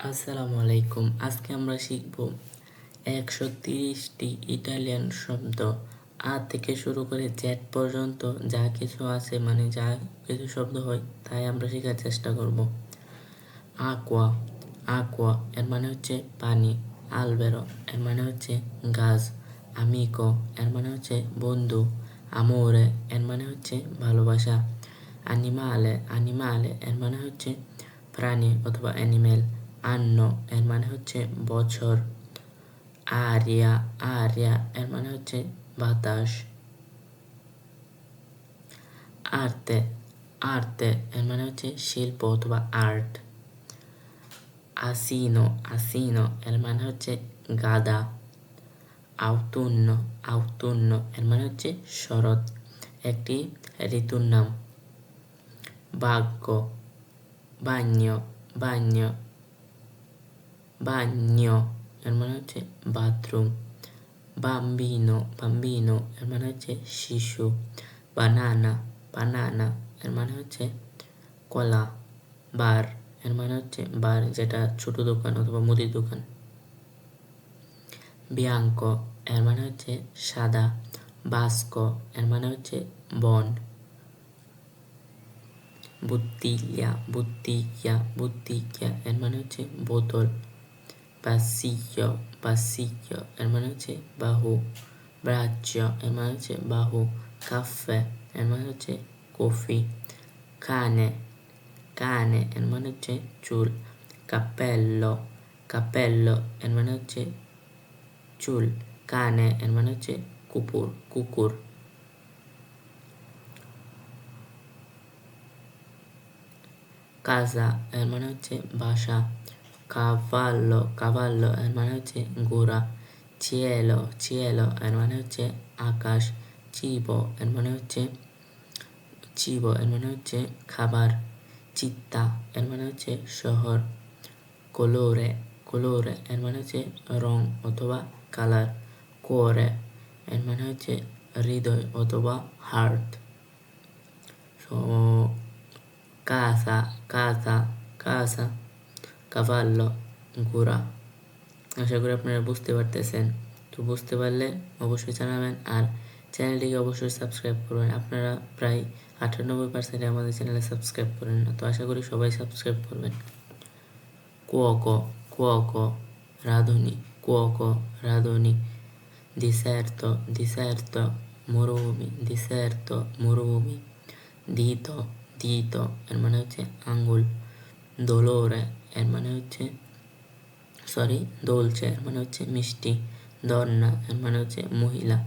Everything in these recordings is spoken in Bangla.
আসসালামু আলাইকুম। আজকে আমরা শিখব একশো তিরিশটি ইটালিয়ান শব্দ। আ থেকে শুরু করে জ্যাট পর্যন্ত যা কিছু আছে মানে যা কিছু শব্দ হয়, তাই আমরা শেখার চেষ্টা করব। আকোয়া। আকোয়া এর মানে হচ্ছে পানি। আলবেরো এর মানে হচ্ছে গাছ। আমিকো এর মানে হচ্ছে বন্ধু। আমোরে এর মানে হচ্ছে ভালোবাসা। আনিমালে আনিমালে এর মানে হচ্ছে প্রাণী অথবা অ্যানিমেল। আন্ন এর মানে হচ্ছে বছর। আরিয়া আরিয়া, এর মানে হচ্ছে বাতাস। আর্তে আর্তে, এর মানে হচ্ছে শিল্প অথবা আর্ট। আসিনো আসিনো, এর মানে হচ্ছে গাদা। আউতুন্ন আউতুন্ন, এর মানে হচ্ছে শরৎ, একটি ঋতুর নাম। বাক্য বান্য বান্য বান্য এর মানে হচ্ছে বাথরুম বাম্বিনো বাম্বিনো এর মানে হচ্ছে শিশু বানানা বানানা এর মানে হচ্ছে কলা বার এর মানে হচ্ছে বার যেটা ছোট দোকান অথবা মুদির দোকান. বিয়াঙ্ক এর মানে হচ্ছে সাদা. বাস্ক এর মানে হচ্ছে বন বুদ্দিয়া বুদ্দিয়া বুদ্দিয়া এর মানে হচ্ছে বোতল pasillo pasillo এর মানে হচ্ছে বাহু braccio এর মানে হচ্ছে বাহু কাফে এর মানে হচ্ছে কফি কানে কানে এর মানে হচ্ছে চুল কাপেল্লো কাপেল্লো এর মানে হচ্ছে চুল কানে এর মানে হচ্ছে কুকুর কুকুর কাজা এর মানে হচ্ছে বাসা কাভাল্লো কাভাল্লো এর মানে হচ্ছে ঘোড়া চিয়েলো চিয়েলো এর মানে হচ্ছে আকাশ চিবো এর মানে হচ্ছে চিবো এর মানে হচ্ছে খাবার চিত্তা এর মানে হচ্ছে শহর কলোরে কলোরে এর মানে হচ্ছে রং অথবা কালার কোরে এর মানে হচ্ছে হৃদয় অথবা হার্ট সো কাসা কাসা কাসা কাভাল্লো ঘোড়া। আশা করি আপনারা বুঝতে পারতেছেন। তো বুঝতে পারলে অবশ্যই জানাবেন আর চ্যানেলটিকে অবশ্যই সাবস্ক্রাইব করবেন। আপনারা প্রায় আটানব্বই পার্সেন্ট আমাদের চ্যানেলে সাবস্ক্রাইব করেন না। তো আশা করি সবাই সাবস্ক্রাইব করবেন। কুয়কো কুয়কো রাধুনি কুয়কো রাধুনি। দিসার্তো দিসার্তো মরুভূমি দিসার্তো মরুভূমি। দিত দিত এর মানে হচ্ছে আঙ্গুল। দোলোরে এর মানে হচ্ছে সরি দোলচে এর মানে হচ্ছে মিষ্টি দর্না এর মানে হচ্ছে মহিলা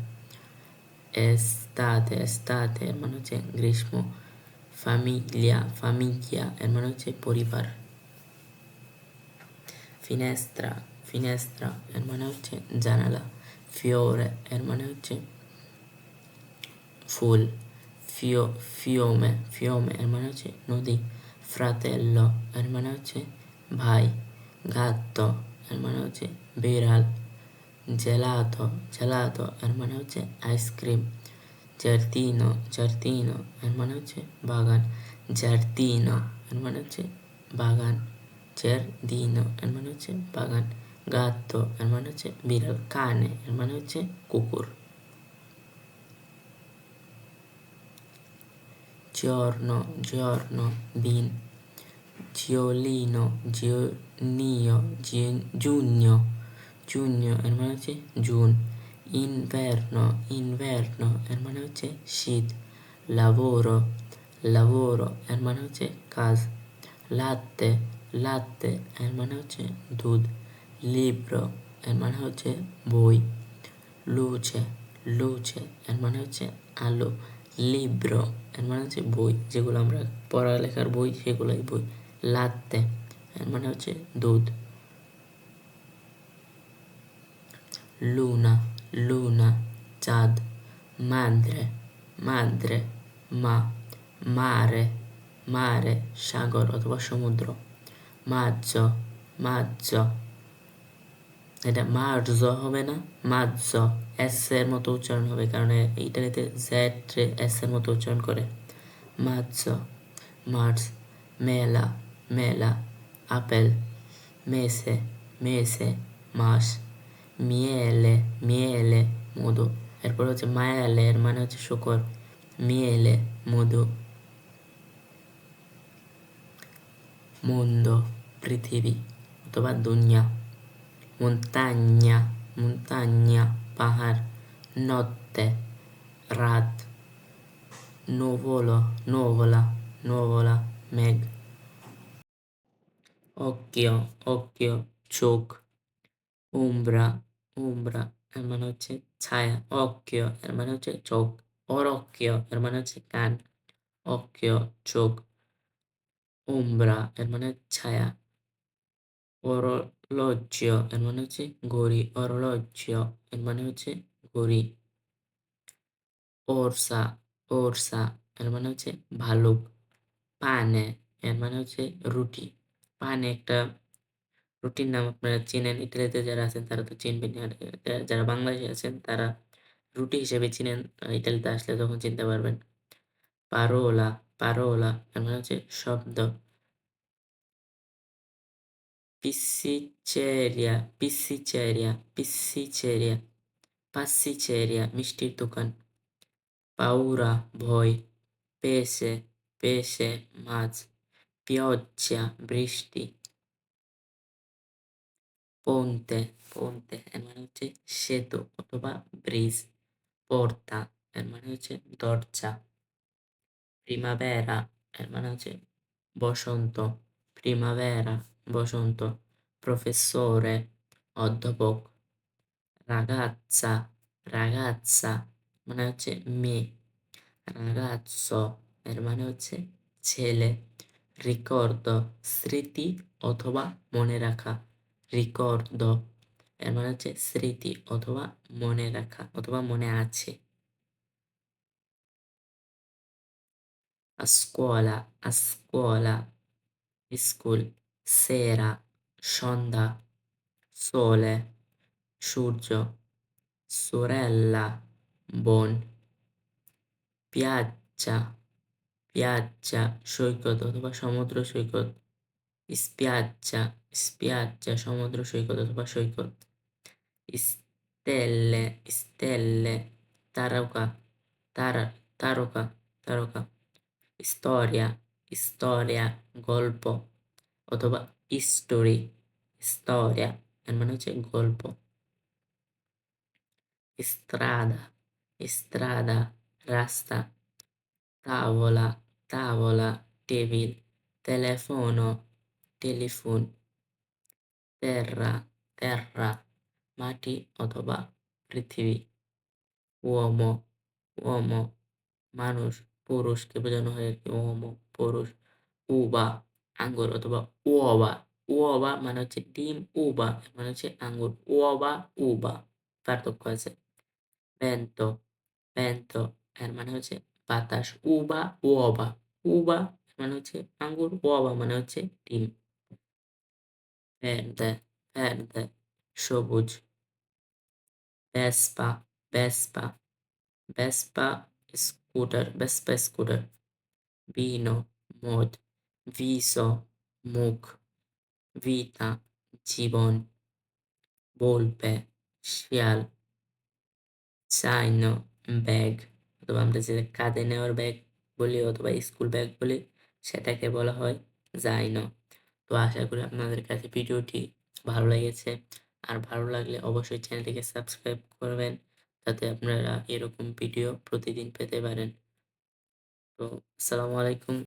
এস্তাতে এস্তাতে এর মানে হচ্ছে গ্রীষ্ম ফামিলিয়া ফামিকিয়া এর মানে হচ্ছে পরিবার ফিনেস্ত্রা ফিনেস্ত্রা এর মানে হচ্ছে জানালা ফিওরে এর মানে হচ্ছে ফুল Fio, fiume, fiume, hermano c'è, nudi, fratello, hermano c'è, bhai, gatto, hermano c'è, biral, gelato, gelato, hermano c'è, ice cream, giardino, giardino, hermano c'è, bagan, giardino, hermano c'è, bagan, giardino, hermano c'è, bagan, gatto, hermano c'è, biral, cane, hermano c'è, cucur. giorno giorno দিন জিওলিনো জিওনিও জুনিও জুনিও এর মানে হচ্ছে জুন ইনভার্নো ইনভার্নো এর মানে হচ্ছে শীত লাভোরো লাভোরো এর মানে হচ্ছে কাজ লাত্তে লাত্তে এর মানে হচ্ছে দুধ লিব্রো এর মানে হচ্ছে বই লুচে লুচে এর মানে হচ্ছে আলো লিব্রো, এর মানে হচ্ছে বই, যেগুলো আমরা পড়ালেখার বই, সেগুলোই বই। লাত্তে, এর মানে হচ্ছে দুধ। লুনা লুনা, চাঁদ। মাদ্রে মাদ্রে মা। মারে মারে, সাগর অথবা সমুদ্র। মাঝ মাঝ এটা মার্জ হবে না। মাঝ এস এর মতো উচ্চারণ হবে কারণ ইটালিতে জেড এস এর মতো উচ্চারণ করে মাঝ মার্চ মেলা মেলা আপেল মেসে মেসে মাস মিয়েলে মিয়েলে মধু এরপর হচ্ছে মায়ালে এর মানে হচ্ছে শুকর মিয়েলে মধু মুন্দ পৃথিবী অথবা দুনিয়া montagna montagna পাহাড় notte রাত nuvolo nuvola nuvola মেঘ occhio occhio চোখ উমরা উমরা এর মানে হচ্ছে ছায়া occhio এর মানে হচ্ছে চোখ orocchio এর মানে হচ্ছে কান occhio চোখ উমরা এর মানে ছায়া orologio এর মানে হচ্ছে ঘড়ি orologio এর মানে হচ্ছে ঘড়ি orsa orsa এর মানে হচ্ছে ভালুক পানে এর মানে হচ্ছে রুটি পানে একটা রুটির নাম আপনারা চেনেন ইতালিতে যারা আছেন তারা তো চিনবেন আর যারা বাংলাদেশে আছেন তারা রুটি হিসেবে চিনেন ইতালিতে আসলে তখন চিনতে পারবেন পারোলা পারোলা এর মানে হচ্ছে শব্দ পিসিচেরিয়া পিসিচেরিয়া পিসিচেরিয়া পাসিচেরিয়া মিষ্টির দোকান পাউরা ভয় পেসে পেসে মাছ পিয়জ্জা বৃষ্টি পন্তে পন্তে এর মানে হচ্ছে সেতু অথবা ব্রিজ পর্তা এর মানে হচ্ছে দরজা প্রিমাভেরা এর মানে হচ্ছে বসন্ত প্রিমাভেরা বসন্ত প্রফেসরে অধ্যাপক রাগাচ্ছা রাগাচ্ছা মানে হচ্ছে মেয়ে রাগাচ্ছ এর মানে হচ্ছে ছেলে রিকর্দ স্মৃতি অথবা মনে রাখা রিকর্দ এর মানে হচ্ছে স্মৃতি অথবা মনে রাখা অথবা মনে আছে scuola a scuola স্কুল সেরা সন্ধ্যা সোলে সূর্য sorella বোন পিয়াজ্জা পিয়াজ্জা সৈকত অথবা সমুদ্র সৈকত স্পিয়াজ্জা স্পিয়াজ্জা সমুদ্র সৈকত অথবা সৈকত স্টেলে স্টেলে তারকা তারা তারকা তারকা storia storia গল্প অথবা স্টোরি storia এর মানে হচ্ছে গল্প strada strada রাস্তা tavola tavola table telefono telephone terra terra মাটি অথবা পৃথিবী uomo uomo মানুষ পুরুষকে বোঝানো হয় আর কি uomo পুরুষ উবা আঙ্গুর অথবা উওবা উওবা মানে হচ্ছে ডিম উবা মানে হচ্ছে আঙ্গুর উওবা উবা পার্থক্য আছে। vento vento এর মানে হচ্ছে বাতাস উবা উওবা উবা মানে হচ্ছে আঙ্গুর ওয়াবা মানে হচ্ছে ডিম। verde verde সবুজ Vespa Vespa Vespa scooter Vespa scooter বিনো মদ ভিসো মুখ ভিতা জীবন বলপে শিয়াল চাইনো ব্যাগ অথবা আমরা যে কাঁধে নেওয়ার ব্যাগ বলি অথবা স্কুল ব্যাগ বলি, সেটাকে বলা হয় জাইনো তো আশা করি আপনাদের কাছে ভিডিওটি ভালো লেগেছে। আর ভালো লাগলে অবশ্যই চ্যানেলটিকে সাবস্ক্রাইব করবেন যাতে আপনারা এরকম ভিডিও প্রতিদিন পেতে পারেন। তো আসসালামু আলাইকুম।